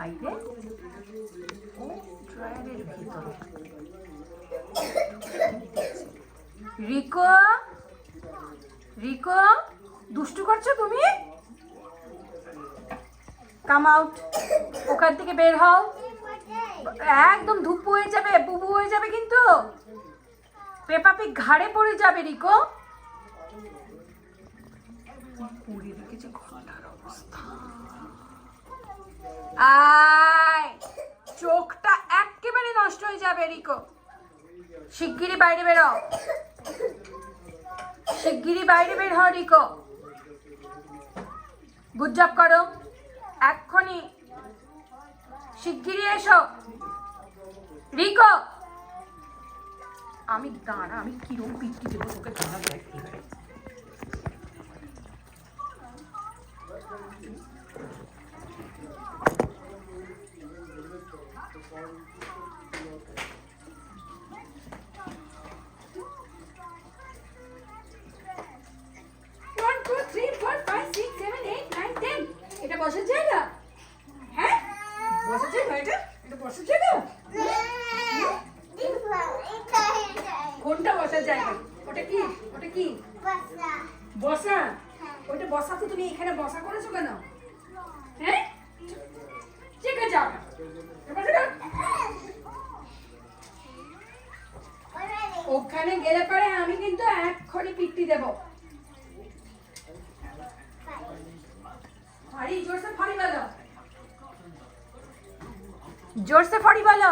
বাইরে ও ড্রয়ারের ভিতরে। রিকো? রিকো? দুষ্টু করছ তুমি? কাম আউট ওখান থেকে বের হও। একদম ধূপ হয়ে যাবে, বুবু হয়ে যাবে কিন্তু। পেপাপি ঘাড়ে পড়ে যাবে, রিকো। পুরীর দিকে যে ঘটার অবস্থা। রিকো। শিগগিরই বাইরে বেরো শিগগিরই বাইরে বের হও রিকো। গুড জব করো। এক্ষুনি শিগগিরই এসো। রিকো! আমি দাঁড়া আমি কিরম পিটকি দেবো তোকে? দাঁড়া দেখ। এবারে। One, বসার জায়গা? হ্যাঁ? বসার জায়গা এটা? এটা বসার জায়গা? কোনটা বসার জায়গা? ওটা কি? ওটা কি? বসা? ওইটা বসা তো তুমি এখানে বসা করেছ কেন? হ্যাঁ? ঠিক আছে ওখানে গেলে পরে আমি কিন্তু এক্ষুনি পিট্টি দেবো। জোরসে ফাড়ি বলো জোরসে ফাড়ি বলো